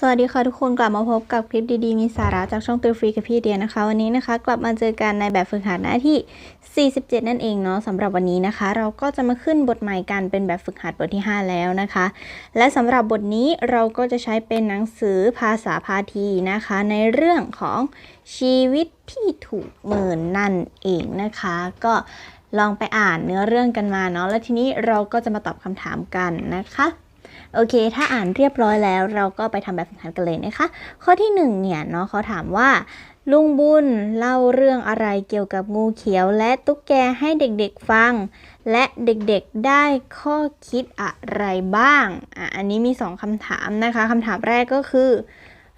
สวัสดีค่ะทุกคนกลับมาพบกับคลิปดีๆ มีสาระจากช่องตัวฟรีกับพี่เดียนะคะ วันนี้นะคะ กลับมาเจอกันในแบบฝึกหัดหน้าที่ 47 นั่นเองเนาะสำหรับวันนี้นะคะ เราก็จะมาขึ้นบทใหม่กันเป็นแบบฝึกหัดบทที่ 5 แล้วนะคะ และสำหรับบทนี้เราก็จะใช้เป็นหนังสือภาษาพาทีนะคะ ในเรื่องของชีวิตที่ถูกเมินนั่นเองนะคะ ก็ลองไปอ่านเนื้อเรื่องกันมาเนาะแล้วทีนี้เราก็จะมาตอบคำถามกันนะคะ โอเค ถ้าอ่านเรียบร้อยแล้ว เราก็ไปทำแบบฝึกหัดกันเลยนะคะ ข้อที่หนึ่งเนี่ยเนาะเขาถามว่า ลุงบุญเล่าเรื่องอะไรเกี่ยวกับงูเขียวและตุ๊กแกให้เด็กๆฟัง และเด็กๆได้ข้อคิดอะไรบ้างอะอันนี้มีสองคำถามนะคะคำถามแรกก็คือ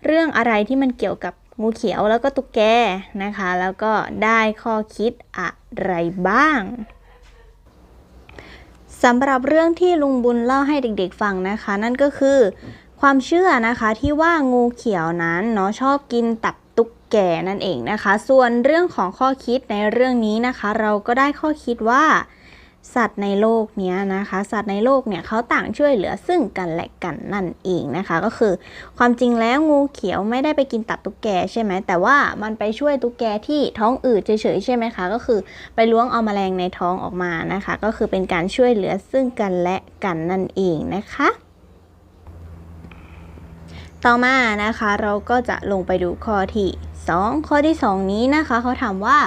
เรื่องอะไรที่มันเกี่ยวกับงูเขียวแล้วก็ตุ๊กแกนะคะ แล้วก็ได้ข้อคิดอะไรบ้าง สำหรับเรื่องที่ลุงบุญเล่าให้เด็กๆฟังนะคะ นั่นก็คือ ความเชื่อนะคะที่ว่างูเขียวนั้นเนาะชอบกินตับตุ๊กแกนั่นเองนะคะ ส่วนเรื่องของข้อคิดในเรื่องนี้นะคะ เราก็ได้ข้อคิดว่า สัตว์ในโลกนี้นะคะ สัตว์ในโลกเนี่ยเขาต่างช่วยเหลือซึ่งกันและกันนั่นเองนะคะ ก็คือ ความจริงแล้วงูเขียวไม่ได้ไปกินตับตุ๊กแกใช่ไหมแต่ว่ามันไปช่วยตุ๊กแกที่ท้องอืดเฉยๆใช่ไหมคะ ก็คือไปล้วงเอาแมลงในท้องออกมานะคะ ก็คือเป็นการช่วยเหลือซึ่งกันและกันนั่นเองนะคะต่อมานะคะเราก็จะลงไปดูข้อที่ 2 ข้อที่ 2 นี้นะคะเขาถามว่า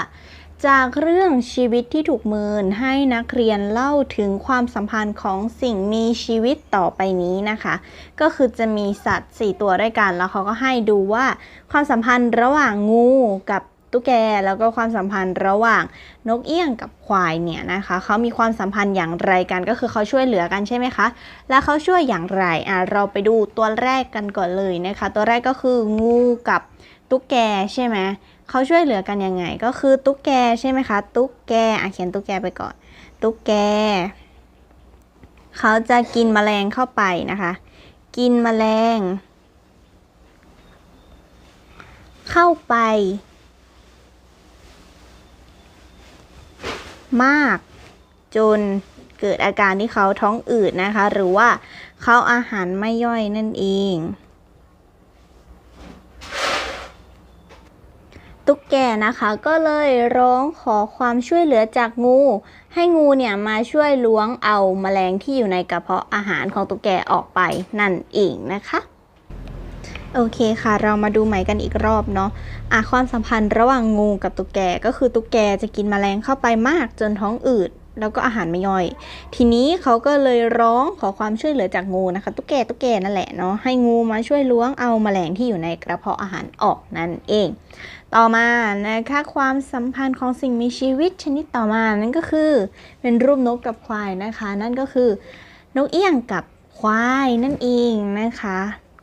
จากเรื่องชีวิตที่ถูกเมินให้นักเรียนเล่าถึงความสัมพันธ์ของสิ่งมีชีวิตต่อไปนี้นะคะ ก็คือจะมีสัตว์ 4 ตัวด้วยกันแล้วเขาก็ให้ดูว่า ความสัมพันธ์ระหว่างงูกับตุ๊กแกแล้วก็ความสัมพันธ์ระหว่างนกเอี้ยงกับควายเนี่ยนะคะเขามีความสัมพันธ์อย่างไรกันก็คือเขาช่วยเหลือกันใช่ไหมคะ แล้วเขาช่วยอย่างไรอะเราไปดูตัวแรกกันก่อนเลยนะคะ ตัวแรกก็คืองูกับตุ๊กแกใช่ไหม เขาช่วยเหลือกันยังไง ก็คือตุ๊กแกใช่ไหมคะ ตุ๊กแกอะเขียนตุ๊กแกไปก่อน ตุ๊กแก เขาจะกินแมลงเข้าไปนะคะ กินแมลง เข้าไป มาก จนเกิดอาการที่เขาท้องอืดนะคะ หรือว่าเขาอาหารไม่ย่อยนั่นเอง ตุ๊กแกนะคะ ก็เลยร้องขอความช่วยเหลือจากงู ให้งูเนี่ยมาช่วยล้วงเอาแมลงที่อยู่ในกระเพาะอาหารของตุ๊กแกออกไปนั่นเองนะคะโอเคค่ะ เรามาดูใหม่กันอีกรอบเนาะอะความสัมพันธ์ระหว่างงูกับตุ๊กแกก็คือตุ๊กแกจะกินแมลงเข้าไปมากจนท้องอืด แล้วก็อาหารไม่ย่อย ทีนี้เขาก็เลยร้องขอความช่วยเหลือจากงูนะคะ ตุ๊กแกตุ๊กแกนั่นแหละเนาะให้งูมาช่วยล้วงเอาแมลงที่อยู่ในกระเพาะอาหารออกนั่นเอง ต่อมานะคะความสัมพันธ์ของสิ่งมีชีวิตชนิดต่อมานั่นก็คือเป็นรูปนกกับควายนะคะ นั่นก็คือนกเอี้ยงกับควายนั่นเองนะคะ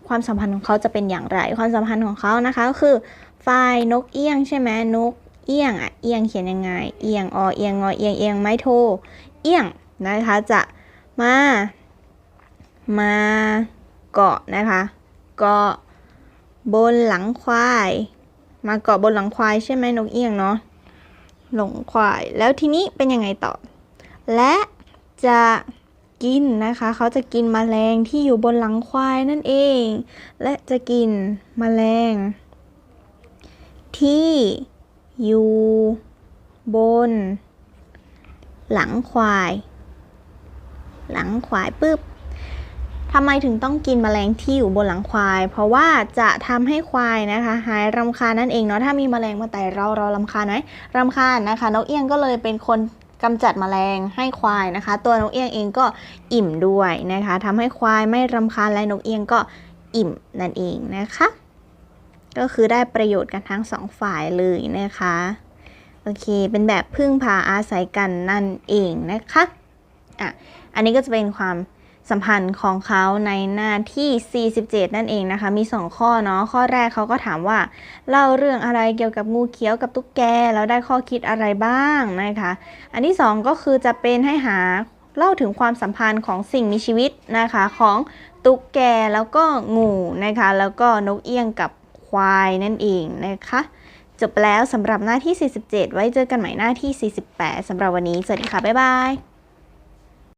ความสัมพันธ์ของเขาจะเป็นอย่างไร ความสัมพันธ์ของเขานะคะก็คือฝ่ายนกเอี้ยงใช่ไหมนก เอียงอะเอียงเขียนยังไง เอียงอเอียงงอเอียงเอียงไม้โท เอียงนะคะจะมา มาเกาะนะคะเกาะบนหลังควาย มาเกาะบนหลังควายใช่ไหมนกเอียงเนาะหลงควาย แล้วทีนี้เป็นยังไงต่อ และจะกินนะคะ เขาจะกินแมลงที่อยู่บนหลังควายนั่นเอง และจะกินแมลง ที่ อยู่ บน หลังควาย หลังควายปุ๊บทำไมถึงต้องกินแมลงที่อยู่บนหลังควาย เพราะว่าจะทำให้ควายนะคะ หายรำคาญนั่นเองเนาะถ้ามีแมลงมาไต่เราเรารำคาญไหมรำคาญนะคะนกเอี้ยงก็เลยเป็นคนกำจัดแมลงให้ควายนะคะ ตัวนกเอี้ยงเองก็อิ่มด้วยนะคะทำให้ควายไม่รำคาญและนกเอี้ยงก็อิ่มนั่นเองนะคะ ก็คือได้ประโยชน์กันทั้งสองฝ่ายเลยนะคะ โอเค เป็นแบบพึ่งพาอาศัยกันนั่นเองนะคะอะอันนี้ก็จะเป็นความสัมพันธ์ของเขาในหน้าที่ 47 นั่นเองนะคะ มี 2 ข้อเนาะ ข้อแรกเขาก็ถามว่า เล่าเรื่องอะไรเกี่ยวกับงูเขียวกับตุ๊กแก แล้วได้ข้อคิดอะไรบ้างนะคะ อันที่ 2 ก็คือจะเป็นให้หาเล่าถึงความสัมพันธ์ของสิ่งมีชีวิตนะคะของตุ๊กแกแล้วก็งูนะคะ แล้วก็นกเอี้ยงกับ ควายนั่นเองนะคะ จบแล้วสำหรับหน้าที่ 47 ไว้เจอกันใหม่หน้าที่ 48สำหรับวันนี้ สวัสดีค่ะ บ๊ายบาย